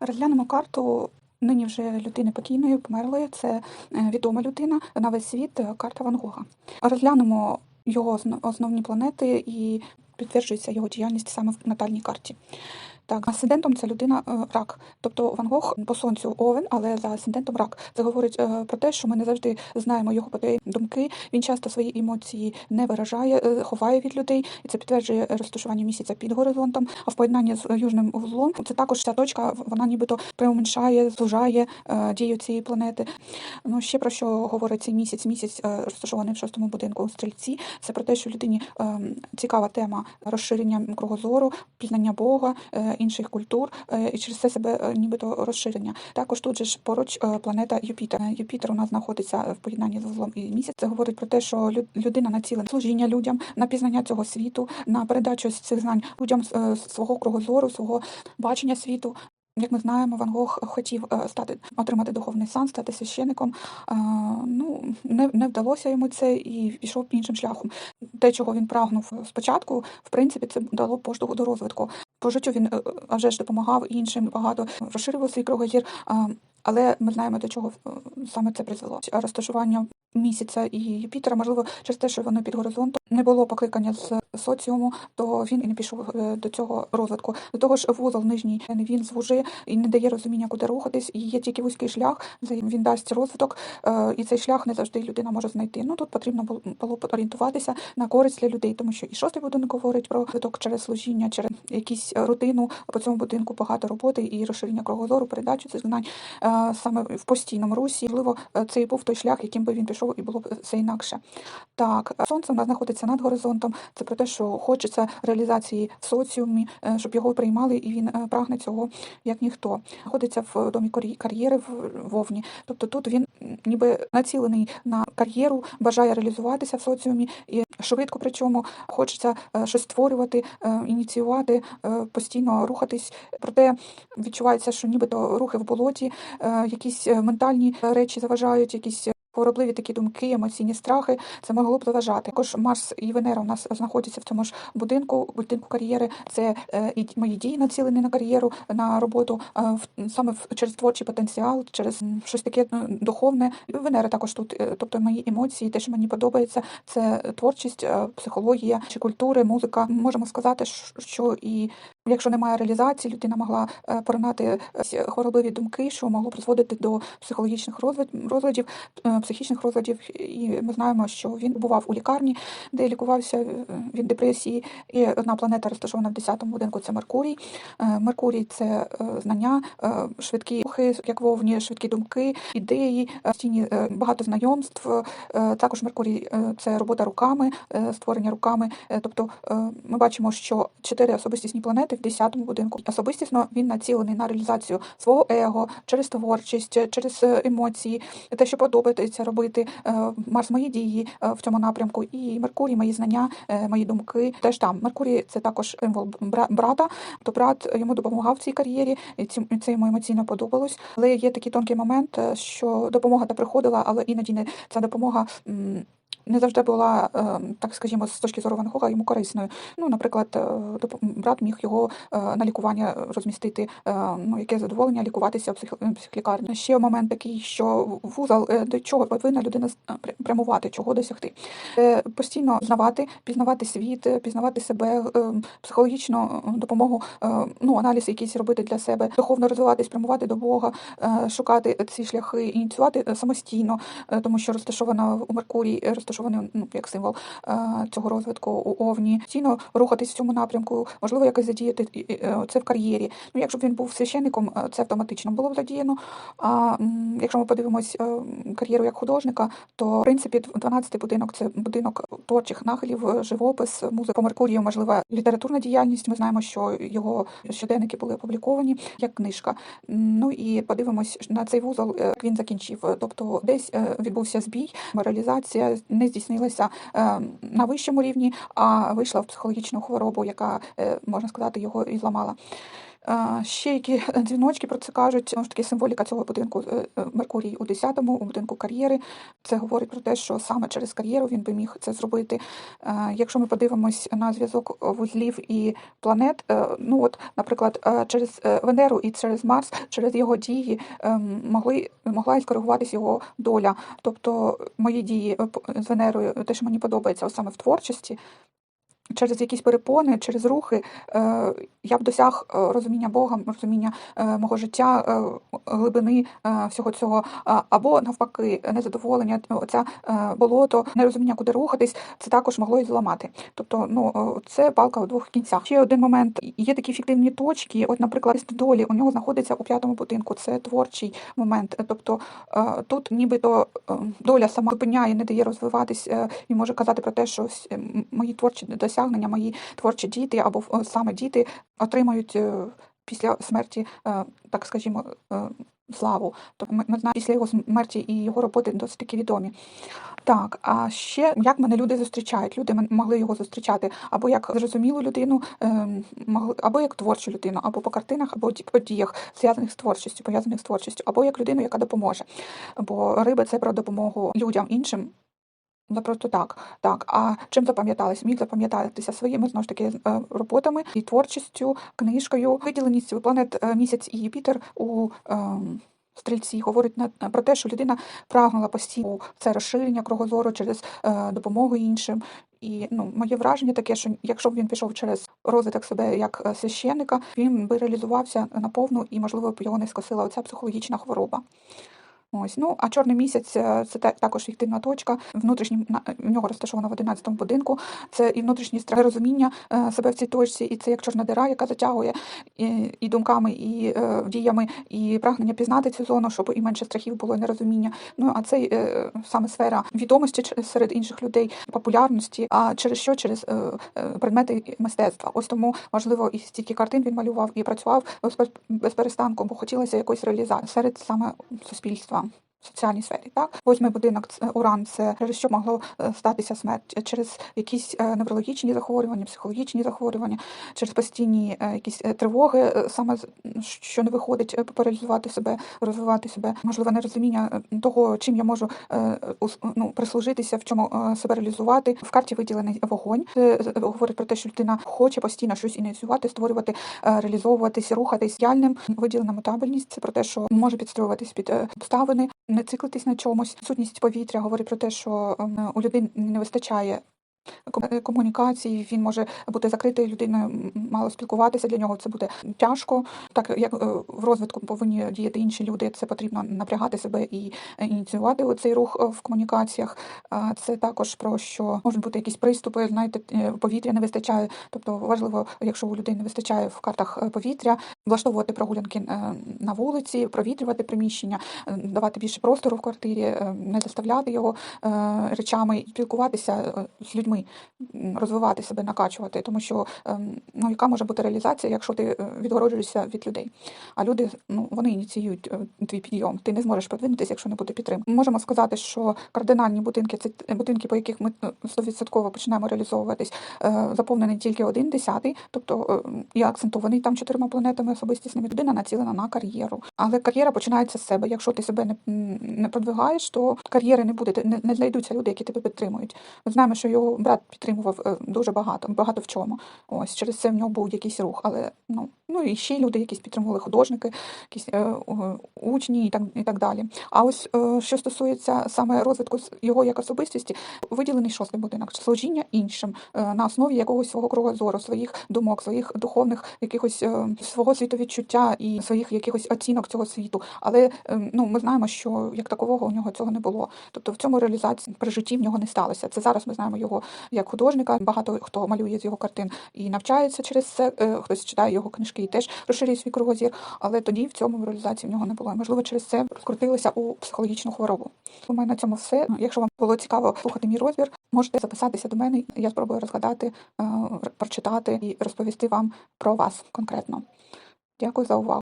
Розглянемо карту нині вже людини покійної, померлої. Це е, відома людина на весь світ, е, карта Ван Гога. Розглянемо його осно- основні планети і підтверджується його діяльність саме в натальній карті. Так, асцендентом це людина е, рак. Тобто Ван Гог по сонцю овен, але за асцендентом рак. Це говорить е, про те, що ми не завжди знаємо його думки. Він часто свої емоції не виражає, е, ховає від людей, і це підтверджує розташування місяця під горизонтом. А в поєднанні з южним вузлом це також ця точка, вона нібито приуменшає, зужає дію цієї планети. Ну ще про що говорить цей місяць? Місяць розташований в шостому будинку у стрільці. Це про те, що людині ем, цікава тема розширення кругозору, пізнання Бога, інших культур, е, і через це себе е, нібито розширення. Також тут же ж поруч е, планета Юпітер. Юпітер у нас знаходиться в поєднанні з вузлом і місяць. Це говорить про те, що лю- людина націлена служіння людям, на пізнання цього світу, на передачу цих знань людям свого кругозору, свого бачення світу. Як ми знаємо, Ван Гог хотів стати отримати духовний сан, стати священником. Ну не, не вдалося йому це і пішов іншим шляхом. Те, чого він прагнув спочатку, в принципі, це дало поштовх до розвитку. По життю він е, а вже ж допомагав іншим багато розширював свій кругозір. Але ми знаємо, до чого е, саме це призвело. Розташування місяця і Юпітера, можливо, через те, що вони під горизонтом не було покликання з соціуму, то він і не пішов е, до цього розвитку. До того ж, вузол нижній він звужує і не дає розуміння, куди рухатись. І є тільки вузький шлях, він дасть розвиток, е, і цей шлях не завжди людина може знайти. Ну тут потрібно бу- було орієнтуватися на користь для людей, тому що і шостий будинок говорить про розвиток через служіння, через якісь рутину по цьому будинку багато роботи і розширення кругозору, передачу цих знань е, саме в постійному русі. Можливо, е, це і був той шлях, яким би він пішов, і було б це інакше. Так, е, сонце у нас знаходиться над горизонтом. Це про те, що хочеться реалізації в соціумі, е, щоб його приймали, і він е, прагне цього як ніхто. Знаходиться в домі кар'єри в Вовні. Тобто тут він ніби націлений на кар'єру, бажає реалізуватися в соціумі і швидко, причому хочеться е, щось створювати, ініціювати, постійно рухатись. Проте відчувається, що нібито рухи в болоті, якісь ментальні речі заважають, якісь. Хворобливі такі думки, емоційні страхи, це могло б заважати. Також Марс і Венера у нас знаходяться в цьому ж будинку, будинку кар'єри. Це е, і мої дії націлені на кар'єру, на роботу, е, саме через творчий потенціал, через щось таке ну, духовне. Венера також тут, е, тобто мої емоції, те, що мені подобається, це творчість, психологія чи культури, музика. Можемо сказати, що і якщо немає реалізації, людина могла поринати хворобливі думки, що могло призводити до психологічних розлад- розладів, психічних розладів. І ми знаємо, що він бував у лікарні, де лікувався е, від депресії. І одна планета розташована в 10-му будинку це Меркурій. Е, Меркурій це е, знання, швидкі рухи, як вовні, швидкі думки, ідеї, постійні, е, багато знайомств. Також Меркурій це робота руками, створення руками. Тобто ми бачимо, що чотири особистісні планети в 10-му будинку. Особистісно він націлений на реалізацію свого его через творчість, через емоції, те, що подобається робити. Е, Марс мої дії е, в цьому напрямку, і Меркурій, мої знання, е, мої думки. Теж там Меркурій це також символ бра- брата. То брат йому допомагав в цій кар'єрі, і це йому емоційно подобалось. Але є такий тонкий момент, що допомога та приходила, але іноді не ця допомога. Не завжди була, е, так скажімо, з точки зору Ван Гога йому корисною. Ну, наприклад, е, брат міг його е, на лікування розмістити, ну, яке задоволення лікуватися в псих- психлікарні. Ще момент такий, що вузол до чого повинна людина прямувати, чого досягти. Постійно знавати, пізнавати світ, пізнавати себе, психологічну допомогу, ну, аналіз якийсь робити для себе, духовно розвиватись, прямувати до Бога, шукати ці шляхи, ініціювати самостійно, тому що розташована у Меркурій, е, розташований ну, як символ е, цього розвитку у Овні, постійно рухатись в цьому напрямку, можливо, якось задіяти е, це в кар'єрі. Ну, якщо б він був священником, е, це автоматично було б задіяно. А якщо ми подивимось кар'єру як художника, то в принципі 12-й будинок це будинок творчих нахилів, живопис, музика по Меркурію, можливо, літературна діяльність. Ми знаємо, що його щоденники були опубліковані як книжка. Ну і подивимось на цей вузол, як він закінчив. Тобто, десь відбувся збій, реалізація не здійснилася е, на вищому рівні, а вийшла в психологічну хворобу, яка е, можна сказати його і зламала. Ще які дзвіночки про це кажуть. Знову ж таки, символіка цього будинку е, е, Меркурій у 10-му, у будинку кар'єри. Це говорить про те, що саме через кар'єру він би міг це зробити. Якщо ми подивимось на зв'язок вузлів і планет, е, ну от, наприклад, через Венеру і через Марс, через його дії ем, могли могла і скоригуватись його доля. Тобто мої дії з Венерою, те, що мені подобається, саме в творчості. Через якісь перепони, через рухи е, я б досяг е, розуміння Бога, розуміння е, мого життя, глибини всього цього, або навпаки, незадоволення, оця болото, нерозуміння, куди рухатись, це також могло і зламати. Тобто, ну це палка у двох кінцях. Ще один момент: є такі фіктивні точки. От, наприклад, долі у нього знаходиться у п'ятому будинку. Це творчий момент. Тобто тут нібито доля сама зупиняє, не дає розвиватись і може казати про те, що мої творчі досягнення, мої творчі діти або е, саме діти отримають е, після смерті, е, так скажімо, славу. Тобто ми, знаємо після його смерті і його роботи досить таки відомі. Так, а ще як мене люди зустрічають? Люди могли його зустрічати або як зрозумілу людину, ем, або як творчу людину, або по картинах, або по діях, зв'язаних з творчістю, пов'язаних з творчістю, або як людину, яка допоможе. Бо риби це про допомогу людям іншим. Не просто так. Так, а чим запам'ятались? Міг запам'ятатися своїми знову ж таки е, роботами і творчістю, книжкою. Виділеність планет е, місяць і Юпітер у ем, стрільці говорить на про те, що людина прагнула постійно це розширення кругозору через е, допомогу іншим. І ну, моє враження таке, що якщо б він пішов через розвиток себе як е, священника, він би реалізувався наповну і, можливо, б його не скосила оця психологічна хвороба. Ось, ну а чорний місяць е, це та- також фіктивна точка. Внутрішній в нього розташовано в 11-му будинку. Це і внутрішній страх розуміння е, себе в цій точці, і це як чорна дира, яка затягує і, і думками, і е, діями, і прагнення пізнати цю зону, щоб і менше страхів було і нерозуміння. Ну а це саме сфера відомості серед інших людей, популярності. А через що? Через предмети мистецтва. Ось тому важливо і стільки картин він малював і працював без перестанку, бо хотілося якоїсь реалізації серед саме суспільства. Соціальній сфері, так восьмий будинок уран. Це через що могло е, статися смерть через якісь е, неврологічні захворювання, психологічні захворювання, через постійні е, якісь тривоги, саме що не виходить популяризувати себе, розвивати себе, можливо, нерозуміння того, чим я можу ну, прислужитися, в чому себе реалізувати. В карті виділений вогонь. Це говорить про те, що людина хоче постійно щось ініціювати, створювати, реалізовуватись, рухатись діяльним. Виділена мутабельність це про те, що може підстроюватись під обставини, не циклитись на чомусь. Сутність повітря говорить про те, що ем, у людини не вистачає. Е, Комунікації він може бути закритою людиною, мало спілкуватися. Для нього це буде тяжко. Так як е, в розвитку повинні діяти інші люди, це потрібно напрягати себе і е, ініціювати цей рух в комунікаціях. Це також про що можуть бути якісь приступи. Знаєте, повітря не вистачає. Тобто важливо, якщо у людини не вистачає в картах повітря, влаштовувати прогулянки на вулиці, провітрювати приміщення, давати більше простору в квартирі, не заставляти його речами, спілкуватися з людьми, м, розвивати себе, накачувати, тому що ем, ну, яка може бути реалізація, якщо ти е, відгороджуєшся від людей? А люди ну, вони ініціюють е, твій підйом. Ти не зможеш подвинутися, якщо не буде підтримки. Можемо сказати, що кардинальні будинки це будинки, по яких ми е, стовідсотково починаємо реалізовуватись, е, заповнений тільки один десятий, тобто і акцентований там чотирма планетами особистісними. Людина націлена на кар'єру. Але кар'єра починається з себе. Якщо ти себе не, не продвигаєш, то кар'єри не буде, не, не знайдуться люди, які тебе підтримують. Ми знаємо, що його брат підтримував е, дуже багато, багато в чому. Ось через це в нього був якийсь рух. Але ну, ну і ще люди якісь підтримували художники, якісь е, учні і так, і так далі. А ось е, що стосується саме розвитку його як особистості, виділений шостий будинок служіння іншим е, на основі якогось свого кругозору, своїх думок, своїх духовних якихось е, свого світовідчуття і своїх якихось оцінок цього світу. Але е, ну ми знаємо, що як такового у нього цього не було. Тобто в цьому реалізації при житті в нього не сталося. Це зараз ми знаємо його як художника. Багато хто малює з його картин і навчається через це. е, Хтось читає його книжки і теж розширює свій кругозір. Але тоді в цьому реалізації в нього не було. І, можливо, через це розкрутилося у психологічну хворобу. Думаю, на цьому все. Якщо вам було цікаво слухати мій розбір, можете записатися до мене. Я спробую розгадати, е, прочитати і розповісти вам про вас конкретно. Дякую за увагу.